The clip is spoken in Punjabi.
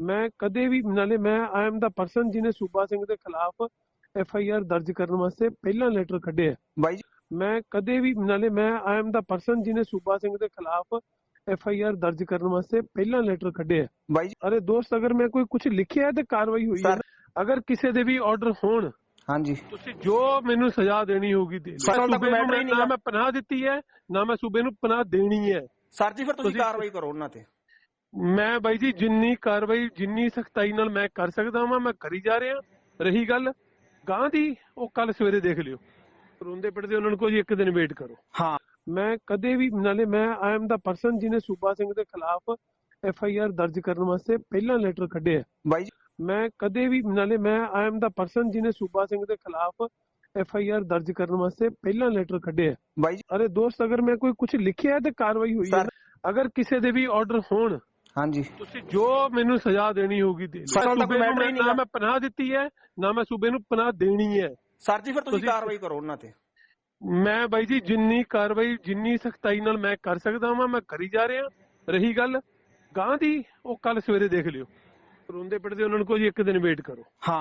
ਮੈਂ ਕਦੇ ਵੀ ਨਾਲੇ ਮੈਂ ਆਈ ਐਮ ਦਾ ਪਰਸਨ ਜਿਹਨੇ ਸੂਬਾ ਸਿੰਘ ਦੇ ਖਿਲਾਫ ਐਫ ਆਈ ਆਰ ਦਰਜ ਕਰਨ ਵਾਸਤੇ ਪਹਿਲਾ ਲੈਟਰ ਕੱਢਿਆ। ਬਾਈ ਜੀ। ਮੈਂ ਕਦੇ ਵੀ ਨਾਲੇ ਮੈਂ ਆਈ ਐਮ ਦਾ ਪਰਸਨ ਜਿਹਨੇ ਸੂਬਾ ਸਿੰਘ ਦੇ ਖਿਲਾਫ ਐਫ ਆਈ ਆਰ ਦਰਜ ਕਰਨ ਵਾਸਤੇ ਪਹਿਲਾ ਲੈਟਰ ਕੱਢਿਆ। ਬਾਈ ਜੀ। ਅਰੇ ਦੋਸਤ ਅਗਰ ਮੈਂ ਕੋਈ ਕੁਝ ਲਿਖਿਆ ਤੇ ਕਾਰਵਾਈ ਹੋਈ ਹੈ। ਅਗਰ ਕਿਸੇ ਦੇ ਵੀ ਆਰਡਰ ਹੋਣ ਹਾਂਜੀ। ਤੁਸੀਂ ਜੋ ਮੈਨੂੰ ਸਜ਼ਾ ਦੇਣੀ ਹੋਗੀ ਦੇ ਸਰ, ਤੱਕ ਸੂਬੇ ਨੂੰ matter ਹੀ ਨਹੀਂ ਨਾ ਗਾ। ਮੈਂ ਪਨਾਹ ਦਿੱਤੀ ਹੈ ਨਾ ਮੈਂ ਸੂਬੇ ਨੂੰ ਪਨਾਹ ਦੇਣੀ ਹੈ। ਸਰ ਜੀ ਫਿਰ ਤੁਸੀਂ- ਕਾਰਵਾਈ ਕਰੋ ਉਹਨਾਂ ਤੇ। ਮੈਂ ਬਾਈ ਜੀ ਜਿੰਨੀ ਕਾਰਵਾਈ ਜਿੰਨੀ ਸਖਤਾਈ ਨਾਲ ਮੈਂ ਕਰ ਸਕਦਾ ਹਾਂ ਮੈਂ ਕਰੀ ਜਾ ਰਿਹਾ। ਰਹੀ ਗੱਲ ਗਾਂ ਦੀ ਉਹ ਕੱਲ ਸਵੇਰੇ ਦੇਖ ਲਿਓ। ਰੋਂਦੇ ਪਿੱਟਦੇ ਉਹਨਾਂ ਨੂੰ ਕੋਈ ਇੱਕ ਦਿਨ ਵੇਟ ਕਰੋ। ਹਾਂ। ਮੈਂ ਕਦੇ ਵੀ ਨਾਲੇ ਮੈਂ ਆਈ ਐਮ ਦਾ ਪਰਸਨ ਜਿਹਨੇ ਸੂਬਾ ਸਿੰਘ ਦੇ ਖਿਲਾਫ ਐਫ ਆਈ ਆਰ ਦਰਜ ਕਰਨ ਵਾਸਤੇ ਪਹਿਲਾ ਲੈਟਰ ਕੱਢਿਆ। ਬਾਈ ਜੀ। ਮੈਂ ਕਦੇ ਵੀ ਨਾਲੇ ਮੈਂ ਆਈ ਐਮ ਦਾ ਪਰਸਨ ਜਿਹਨੇ ਸੂਬਾ ਸਿੰਘ ਦੇ ਖਿਲਾਫ ਐਫ ਆਈ ਆਰ ਦਰਜ ਕਰਨ ਵਾਸਤੇ ਪਹਿਲਾ ਲੈਟਰ ਕੱਢਿਆ। ਬਾਈ ਜੀ। ਅਰੇ ਦੋਸਤ ਅਗਰ ਮੈਂ ਕੋਈ ਕੁਝ ਲਿਖਿਆ ਤੇ ਕਾਰਵਾਈ ਹੋਈ ਹੈ। ਅਗਰ ਕਿਸੇ ਦੇ ਵੀ ਆਰਡਰ ਹੋਣ ਹਾਂਜੀ। ਤੁਸੀਂ ਜੋ ਮੈਨੂੰ ਸਜ਼ਾ ਦੇਣੀ ਹੋਗੀ ਦੇ ਦਿਓ। ਸਰ, ਹਾਲੇ ਤੱਕ ਸੂਬੇ ਨੂੰ matter ਹੀ ਨਹੀਂ ਨਾ। ਮੈਂ ਪਨਾਹ ਦਿੱਤੀ ਹੈ ਨਾ ਮੈਂ ਸੂਬੇ ਨੂੰ ਪਨਾਹ ਦੇਣੀ ਹੈ। ਸਰ ਜੀ ਫਿਰ ਤੁਸੀਂ ਕਾਰਵਾਈ ਕਰੋ ਉਹਨਾਂ ਤੇ। ਮੈਂ ਬਾਈ ਜੀ ਜਿੰਨੀ ਕਾਰਵਾਈ ਜਿੰਨੀ ਸਖਤਾਈ ਨਾਲ ਮੈਂ ਕਰ ਸਕਦਾ ਹਾਂ ਮੈਂ ਕਰੀ ਜਾ ਰਿਹਾ। ਰਹੀ ਗੱਲ ਗਾਂ ਦੀ ਉਹ ਕੱਲ ਸਵੇਰੇ ਦੇਖ ਲਿਓ। ਰੋਂਦੇ ਪਿੱਟਦੇ ਉਹਨਾਂ ਨੂੰ ਕੋਈ ਇੱਕ ਦਿਨ ਵੇਟ ਕਰੋ। ਹਾਂ।